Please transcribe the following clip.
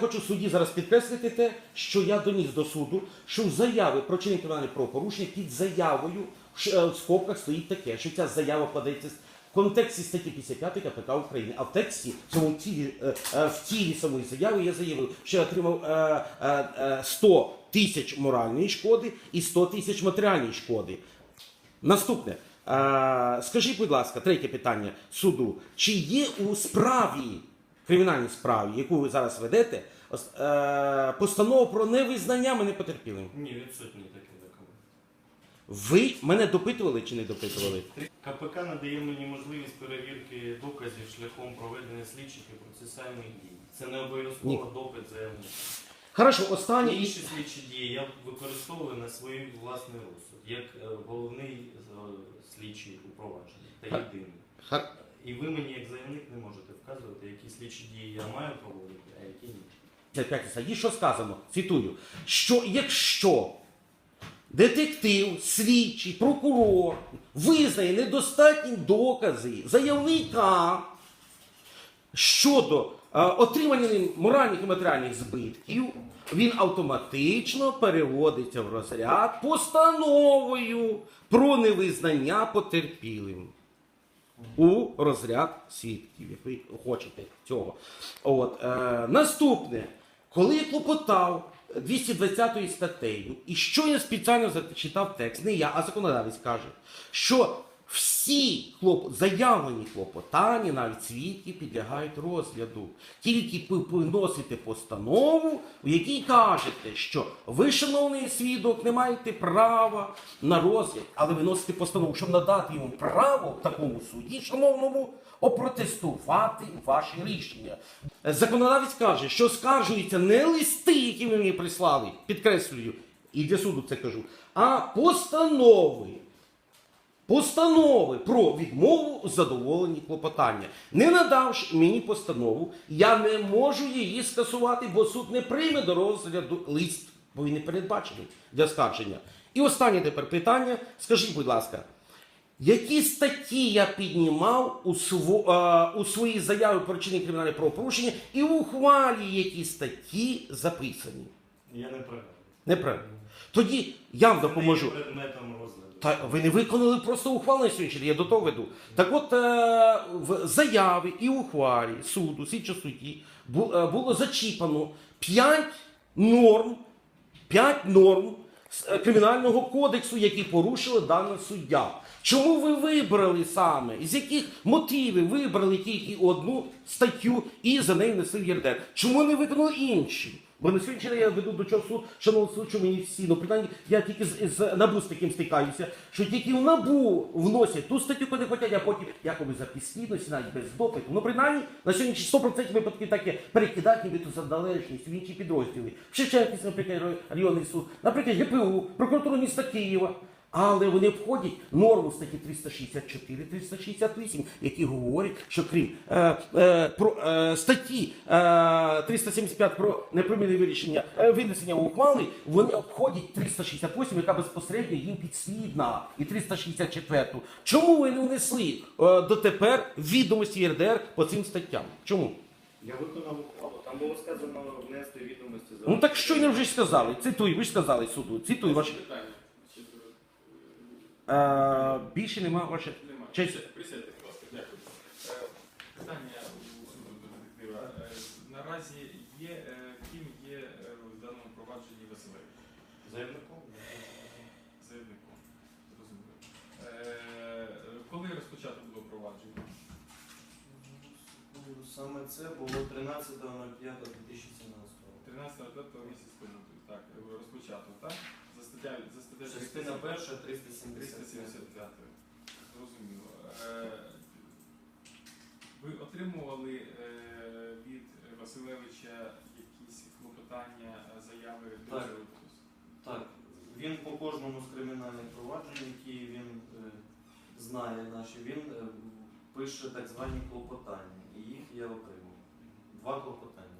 Хочу судді зараз підкреслити те, що я доніс до суду, що в заяві про чинення кримінальних правопорушення під заявою е, в скобках стоїть таке, що ця заява подається в контексті статті 55 КПК України, а в тексті, цьому тілі, е, е, в тілі самої заяви я заявив, що я отримав е, е, е, 100 тисяч моральної шкоди і 100 тисяч матеріальної шкоди. Наступне. Скажіть, будь ласка, третє питання суду. Чи є у справі, кримінальній справі, яку ви зараз ведете, ос- е, постанова про невизнання мене потерпілим? Ні, відсутній такий документ. Ви мене допитували чи не допитували? КПК надає мені можливість перевірки доказів шляхом проведення слідчих і процесуальних дій. Це не обов'язково допит заявника. Хорошо, останнє. Інші слідчі дії я використовую на свій власний розсуд, як е, головний е, слідчий у провадженні та Так. єдиний. Ха- І ви мені, як заявник, не можете які слідчі дії я маю проводити, а які ні. 55 статті, що сказано? Цитую, що якщо детектив, слідчий, прокурор визнає недостатні докази заявника щодо е, отримання ним моральних і матеріальних збитків, він автоматично переводиться в розряд постановою про невизнання потерпілим у розряд свідків, як ви хочете цього. От, е, наступне, коли я клопотав 220 статтею, і що я спеціально зачитав текст, не я, а законодавець каже, що всі клоп... заявлені клопотання, навіть свідки, підлягають розгляду. Тільки виносите постанову, в якій кажете, що ви, шановний свідок, не маєте права на розгляд, але виносите постанову, щоб надати йому право в такому суді, шановному, опротестувати ваші рішення. Законодавець каже, що скаржуються не листи, які ви мені прислали, підкреслюю, і для суду це кажу, а постанови постанови про відмову у задоволенні клопотання. Не надавши мені постанову, я не можу її скасувати, бо суд не прийме до розгляду лист, бо він не передбачений для скарження. І останнє тепер питання. Скажіть, будь ласка, які статті я піднімав у, сво, е, у своїй заяві про вчинення кримінальне правопорушення і в ухвалі які статті записані? Я не пригадую. Неправильно. Тоді я вам допоможу. Це не є предметом розгляду. Та ви не виконали просто ухвалу на я до того веду. Так от е, в заяві і ухвалі суду, слідчого судді е, було зачіпано 5 норм, 5 норм е, кримінального кодексу, які порушила дана суддя. Чому ви вибрали саме? З яких мотивів вибрали тільки одну статтю і за нею несли в? Чому не виконали інші? Бо на сьогодні я веду до чого суд, шановний суд, що мені всі, ну принаймні, я тільки з, з НАБУ з таким стикаюся, що тільки в НАБУ вносять ту статтю, коли хочуть, а потім якоби за підслідності, навіть без допиту. Ну принаймні, на сьогодні 100% випадків таке перекидають нібито за залежність в інші підрозділи. В Шевченківський, наприклад, районний суд, наприклад, ГПУ, прокуратура міста Києва. Але вони входять в норму статті 364-368, які говорять, що крім е, е, про, е, статті е, 375 про непримірне вирішення е, винесення ухвали, вони обходять 368, яка безпосередньо їм підслідна, і 364. Чому ви не внесли е, дотепер відомості РДР по цим статтям? Чому? Я виконав ухвалу. Там було сказано внести відомості за Ну так що не вже ж сказали? Цитуй, ви ж сказали суду. Цитуй ваше. Питання. Е, більше нема ваше. Нема. Честь. Присядьте, будь ласка, дякую. Е, Питання у суду до детектива. Е, Наразі є, е, ким є е, в даному провадженні Василевич? Заявником? Заявником. Зрозуміло. Е, Коли розпочато було провадження? Саме це було 13.05.2017 року. 13 місяць тому. Так, розпочато, так? За статтею, за статтею Частина перша 375. 375. Зрозуміло. Е, Ви отримували е, від Василевича якісь клопотання, е, заяви до Так. Так, він по кожному з кримінальних проваджень, які він е, знає наші, він е, пише так звані клопотання. І їх я отримав. Два клопотання.